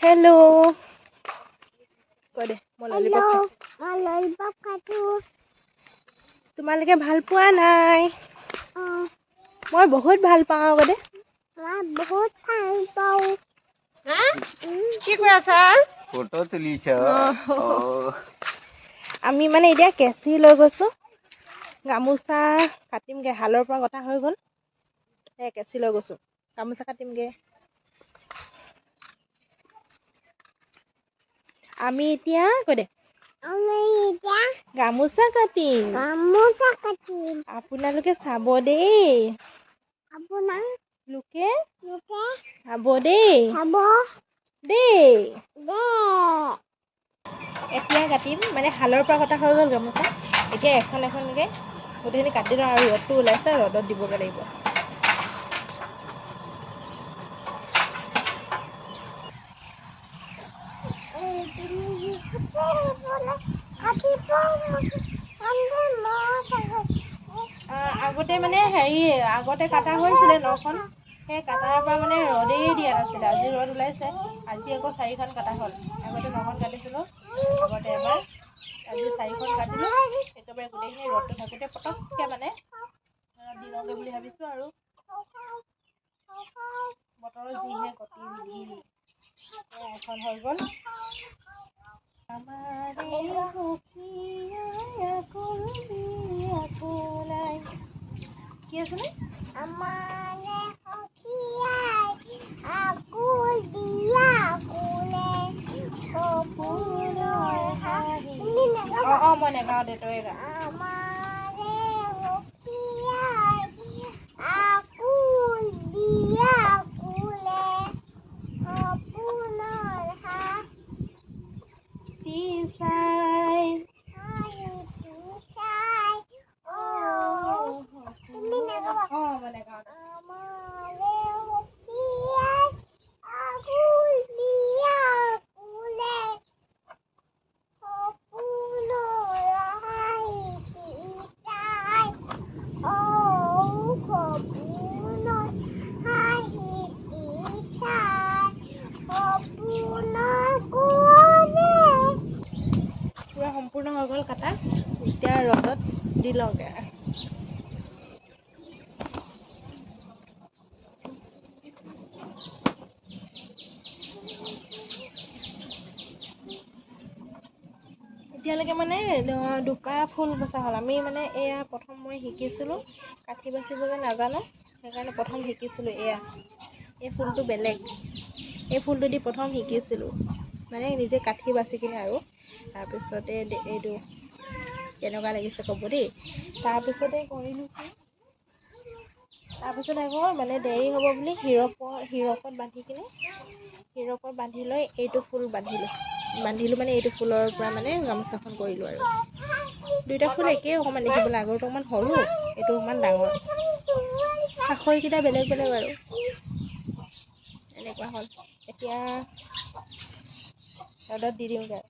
Hello কৈ দে মই lollipop hello খাই মই ললিপপ খাইছোঁ। তোমালোকে ভাল পোৱা নাই? অঁ। মই বহুত ভাল পাওঁ আকৌ দে। মই বহুত ভাল পাওঁ। কি কৈ আছা? ফটো তুলিছ। অ। অ'। আমি মানে এতিয়া কেঁচি লৈ গৈছোঁ। গামোচা কাটিমগৈ হালৰ পৰা কটা হৈ গ'ল। সেই কেঁচি লৈ গৈছোঁ। গামোচা কাটিমগৈ। আমি এতিয়া কৈ দে আমি এতিয়া গামোচা কাটিম। গামোচা কাটিম। আপোনালোকে চাব দেই। আপোনাৰ লোকে লোকে চাব দেই। চাব দেই। এতিয়া কাটিম। মানে শালৰ পৰা কটা হৈ গ'ল গামোচা। এতিয়া এখন এখনকৈ গোটেইখিনি কাটি লওঁ আৰু ৰ'দটো ওলাইছে ৰ'দত দিবগৈ লাগিব। আগতে মানে হেৰি আগতে কাটা হৈছিলে নখন। সেই কটাৰ পৰা মানে ৰ'দেই দিয়া নাছিলে। আজি ৰ'দ ওলাইছে। আজি আকৌ চাৰিখন কটা হ'ল। আগতে নখন কাটিছিলোঁ। আগতে এবাৰ। আজি চাৰিখন কাটিলোঁ। একেবাৰে গোটেইখিনি ৰ'দটো থাকোঁতে পটককৈ মানে দি লওঁগৈ বুলি ভাবিছোঁ আৰু। বতৰৰ যিহে গতি এখন হৈ গ'ল। আমাৰে সখীয়াই আকুল বিয়াকুলাই কি আছিলে আমাৰে সখীয়াই আকুল দিয়া কোলে সপোনৰ হাঁহি তুমি অঁ অঁ মই নেগাওঁ দে তই গা আমাৰে সখীয়াই আকুল দিয়া কোলে সপোনৰ তি চাই হাঁহি চাই অ তুমি নাগাবা অঁ মই নেগাওঁ দে আমাৰে সখীয়াই আকুল দিয়া কোলে সপোনৰ হাঁহি চাই অ সপোনৰ হাঁহি চাই সপোনৰ কোঁৱৰে পূৰা সম্পূৰ্ণ হৈ গ'ল কাটা এতিয়া ৰ'দত লওঁগৈ এতিয়ালৈকে মানে দুটা ফুল বচা হ'ল। আমি মানে এয়া প্ৰথম মই শিকিছিলোঁ কাঠি বাচিবলৈ নাজানো। সেইকাৰণে প্ৰথম শিকিছিলোঁ এয়া। এই ফুলটো বেলেগ। এই ফুলটো দি প্ৰথম শিকিছিলোঁ। মানে নিজে কাঠি বাচি কিনে আৰু। তাৰপিছতে এইটো কেনেকুৱা লাগিছে ক'ব দেই। তাৰপিছতে কৰিলোঁ কি? তাৰপিছত আকৌ মানে দেৰি হ'ব বুলি হিৰকৰ হিৰকত বান্ধি কিনে হিৰকত বান্ধি লৈ এইটো ফুল বান্ধিলোঁ। বান্ধিলোঁ মানে এইটো ফুলৰ পৰা মানে গামোচাখন কৰিলোঁ আৰু। দুইটা ফুল একেই অকণমান দেখিবলৈ আগৰটো অকণমান সৰু এইটো অকণমান ডাঙৰ। আখৰকেইটা বেলেগ বেলেগ আৰু। এনেকুৱা হ'ল। এতিয়া ৰ'দত দি দিওঁগৈ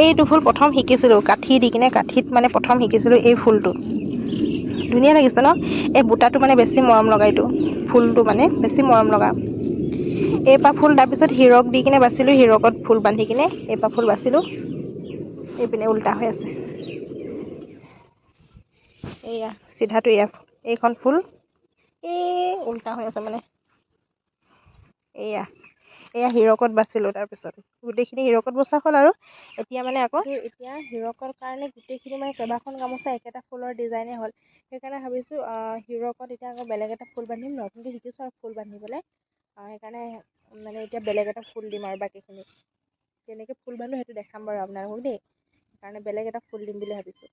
এইটো ফুল প্ৰথম শিকিছিলোঁ কাঠি দি কিনে কাঠিত মানে প্ৰথম শিকিছিলোঁ এই ফুলটো। ধুনীয়া লাগিছে ন? এই বুটাটো মানে বেছি মৰম লগা এইটো ফুলটো মানে বেছি মৰম লগা। এইপাহ ফুল তাৰপিছত হিৰক দি কিনে বাচিলোঁ হিৰকত ফুল বান্ধি কিনে এইপাহ ফুল বাচিলোঁ। এইপিনে উল্টা হৈ আছে। এইয়া চিধাটো এয়া এইখন ফুল। এই উল্টা হৈ আছে মানে। এইয়া এয়া হিৰকত বাচিলোঁ তাৰপিছত। গোটেইখিনি হিৰকত বচা হ'ল আৰু এতিয়া মানে আকৌ এতিয়া হিৰকৰ কাৰণে গোটেইখিনি মানে কেইবাখন গামোচা একেটা ফুলৰ ডিজাইনে হ'ল। সেইকাৰণে ভাবিছোঁ হিৰকত এতিয়া আকৌ বেলেগ এটা ফুল বান্ধিম নতুনকৈ শিকিছোঁ আৰু ফুল বান্ধিবলৈ। সেইকাৰণে মানে এতিয়া বেলেগ এটা ফুল দিম আৰু বাকীখিনি। কেনেকৈ ফুল বান্ধো সেইটো দেখাম বাৰু আপোনালোকক দেই। সেইকাৰণে বেলেগ এটা ফুল দিম বুলি ভাবিছোঁ।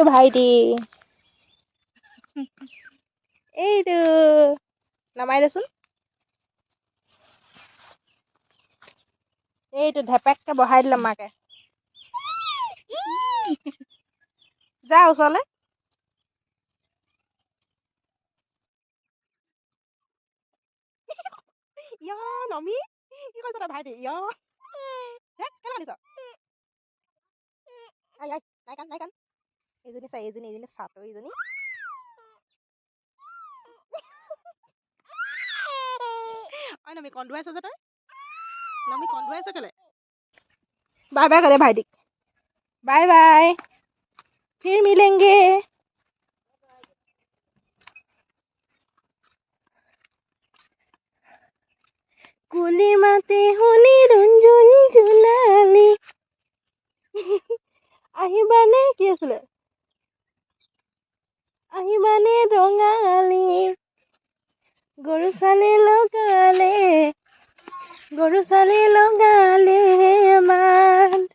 সপোনৰ এইটো ভাইটি এইটো নমাই দেচোন। এইটো ধেপেককে বহাই দিলে মাকে। যা ওচৰলে। ইয়, নমি, কি কৈছ তই ভাইটি? ইয়। হে, কেলে কান্দিছ আই আই, নাই কান নাই কান চা এইজনী এইজনী চাতো এইজনী অই নমি কন্দুৱাইছ যে তই? নমি কন্দুৱাইছ কেলে? বাই বাই কৰে ভাইটিক। Bye bye. ফিৰ মিলেংগে কুলিৰ মাতে শুনি ৰঞ্জুন জোনালী। আহিবানে কি আছিলে? আহিবানে ৰঙালী। গৰু চালি লগালে গৰু চালি লগালে মান